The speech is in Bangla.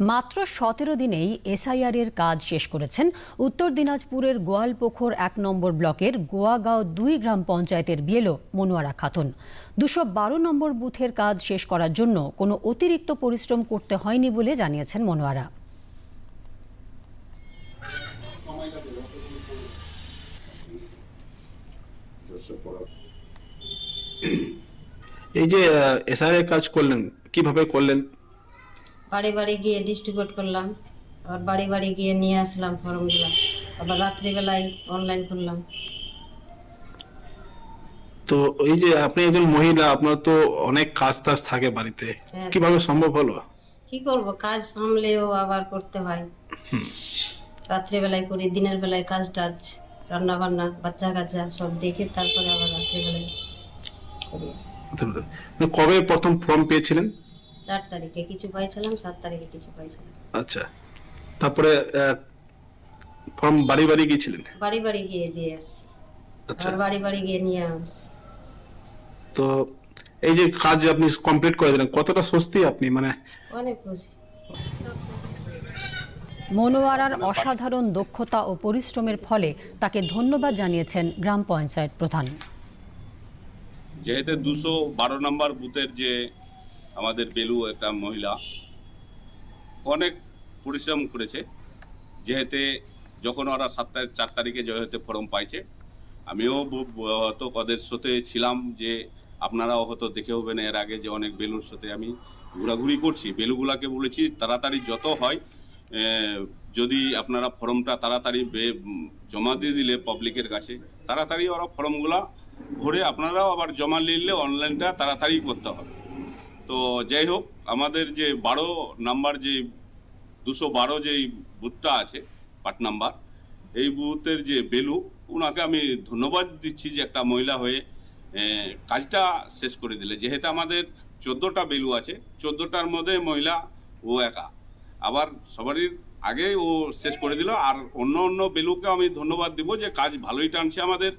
মাত্র সতেরো দিনেই এসআইআর এর কাজ শেষ করেছেন উত্তর দিনাজপুরের গোয়ালপোখর এক নম্বর ব্লকের গোয়াগাঁও দুই গ্রাম পঞ্চায়েতের বিএলও মনোয়ারা খাতুন। দুশো বারো নম্বর বুথের কাজ শেষ করার জন্য কোনো অতিরিক্ত পরিশ্রম করতে হয়নি বলে জানিয়েছেন মনোয়ারা। এই যে এসআইআর কাজ করলেন, কীভাবে করলেন? বাড়ি বাড়ি গিয়ে ডিস্ট্রিবিউট করলাম। আবার বাড়ি বাড়ি গিয়ে নিয়ে আসলাম ফর্মগুলো আবার রাত্রিবেলায় অনলাইন করলাম। তো এই যে আপনি একজন মহিলা আপনার তো অনেক কাজ টাজ থাকে বাড়িতে। হ্যাঁ। কীভাবে সম্ভব হলো? কি করব? কাজ সামলেও আবার করতে হয়। রাত্রিবেলায় করি দিনের বেলায় কাজ টাজ রান্না বান্না বাচ্চা কাচ্চা সব দেখে তারপরে আবার রাত্রিবেলায় মানে কবে প্রথম ফর্ম পেয়েছিলেন? চার তারিখে কিছু পাইছিলাম সাত তারিখে কিছু পাইছিলাম। আচ্ছা তারপরে ফর্ম বাড়ি বাড়ি গিয়েছিলেন? বাড়ি বাড়ি গিয়ে দিয়ে আসছি। আচ্ছা। বাড়ি বাড়ি গিয়ে নিয়ে আসছি। তো এই যে কাজ আপনি কমপ্লিট করে দিলেন কতটা স্বস্তি আপনি? মানে অনেক খুশি। মনোয়ারার অসাধারণ দক্ষতা ও পরিশ্রমের ফলে তাকে ধন্যবাদ জানিয়েছেন গ্রাম পঞ্চায়েত প্রধান। যেহেতু দুশো বারো নম্বর বুথের যে আমাদের বেলু একটা মহিলা অনেক পরিশ্রম করেছে। যেহেতু যখন ওরা সাত তারিখ, চার তারিখে যেহেতু ফর্ম পাইছে, আমিও হয়তো ওদের সাথে ছিলাম যে আপনারাও হয়তো দেখে হবেন এর আগে যে অনেক বেলুর সাথে আমি ঘোরাঘুরি করছি। বেলুগুলাকে বলেছি, তাড়াতাড়ি যত হয় যদি আপনারা ফর্মটা তাড়াতাড়ি জমা দিয়ে দিলে পাবলিকের কাছে, তাড়াতাড়ি ওরা ফর্মগুলা ভরে আপনারাও আবার জমা নিলে অনলাইনটা তাড়াতাড়ি করতে হবে। তো যাই হোক, আমাদের যে বারো নাম্বার যে, দুশো বারো যেই বুথটা আছে, পাট নাম্বার, এই বুথের যে বেলু ওনাকে আমি ধন্যবাদ দিচ্ছি যে একটা মহিলা হয়ে কাজটা শেষ করে দিলে। যেহেতু আমাদের চোদ্দোটা বেলু আছে, চোদ্দোটার মধ্যে মহিলা, ও একা। আবার সবারই আগে ও শেষ করে দিল, আর অন্য অন্য বেলুকে আমি ধন্যবাদ দিব যে কাজ ভালোই টানছে আমাদের।